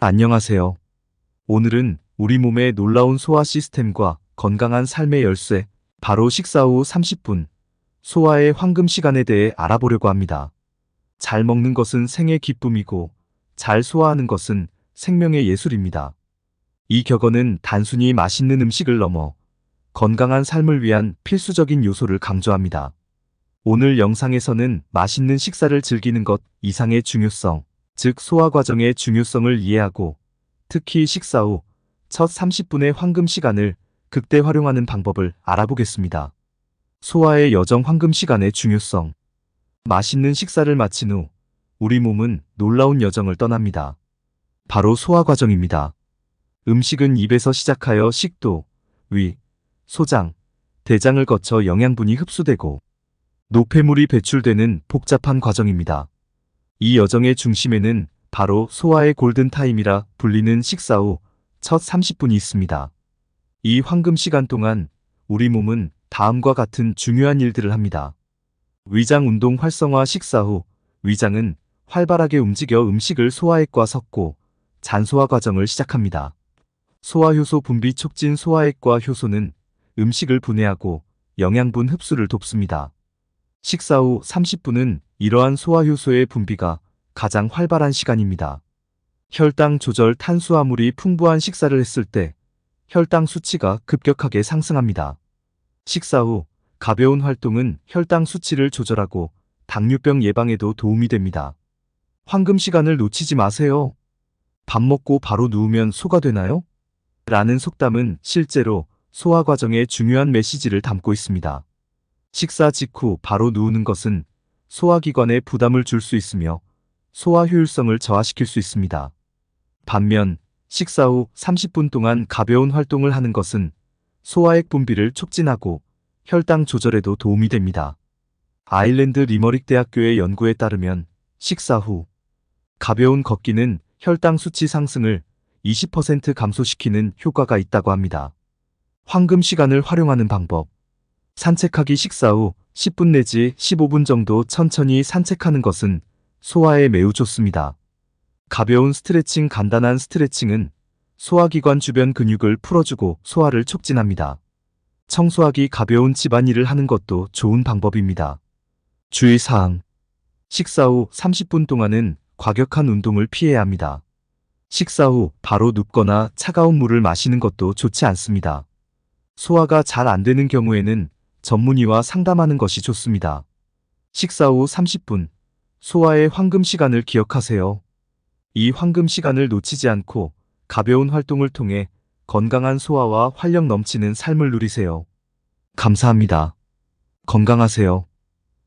안녕하세요. 오늘은 우리 몸의 놀라운 소화 시스템과 건강한 삶의 열쇠, 바로 식사 후 30분, 소화의 황금 시간에 대해 알아보려고 합니다. 잘 먹는 것은 생의 기쁨이고, 잘 소화하는 것은 생명의 예술입니다. 이 격언은 단순히 맛있는 음식을 넘어 건강한 삶을 위한 필수적인 요소를 강조합니다. 오늘 영상에서는 맛있는 식사를 즐기는 것 이상의 중요성, 즉 소화 과정의 중요성을 이해하고 특히 식사 후 첫 30분의 황금 시간을 극대 활용하는 방법을 알아보겠습니다. 소화의 여정 황금 시간의 중요성. 맛있는 식사를 마친 후 우리 몸은 놀라운 여정을 떠납니다. 바로 소화 과정입니다. 음식은 입에서 시작하여 식도, 위, 소장, 대장을 거쳐 영양분이 흡수되고 노폐물이 배출되는 복잡한 과정입니다. 이 여정의 중심에는 바로 소화의 골든타임이라 불리는 식사 후 첫 30분이 있습니다. 이 황금 시간 동안 우리 몸은 다음과 같은 중요한 일들을 합니다. 위장 운동 활성화 식사 후 위장은 활발하게 움직여 음식을 소화액과 섞고 잔소화 과정을 시작합니다. 소화효소 분비 촉진 소화액과 효소는 음식을 분해하고 영양분 흡수를 돕습니다. 식사 후 30분은 이러한 소화효소의 분비가 가장 활발한 시간입니다. 혈당 조절 탄수화물이 풍부한 식사를 했을 때 혈당 수치가 급격하게 상승합니다. 식사 후 가벼운 활동은 혈당 수치를 조절하고 당뇨병 예방에도 도움이 됩니다. 황금 시간을 놓치지 마세요. 밥 먹고 바로 누우면 소가 되나요? 라는 속담은 실제로 소화 과정에 중요한 메시지를 담고 있습니다. 식사 직후 바로 누우는 것은 소화기관에 부담을 줄 수 있으며 소화 효율성을 저하시킬 수 있습니다. 반면 식사 후 30분 동안 가벼운 활동을 하는 것은 소화액 분비를 촉진하고 혈당 조절에도 도움이 됩니다. 아일랜드 리머릭 대학교의 연구에 따르면 식사 후 가벼운 걷기는 혈당 수치 상승을 20% 감소시키는 효과가 있다고 합니다. 황금 시간을 활용하는 방법. 산책하기 식사 후 10분 내지 15분 정도 천천히 산책하는 것은 소화에 매우 좋습니다. 가벼운 스트레칭 간단한 스트레칭은 소화기관 주변 근육을 풀어주고 소화를 촉진합니다. 청소하기 가벼운 집안일을 하는 것도 좋은 방법입니다. 주의사항. 식사 후 30분 동안은 과격한 운동을 피해야 합니다. 식사 후 바로 눕거나 차가운 물을 마시는 것도 좋지 않습니다. 소화가 잘 안 되는 경우에는 전문의와 상담하는 것이 좋습니다. 식사 후 30분, 소화의 황금 시간을 기억하세요. 이 황금 시간을 놓치지 않고 가벼운 활동을 통해 건강한 소화와 활력 넘치는 삶을 누리세요. 감사합니다. 건강하세요.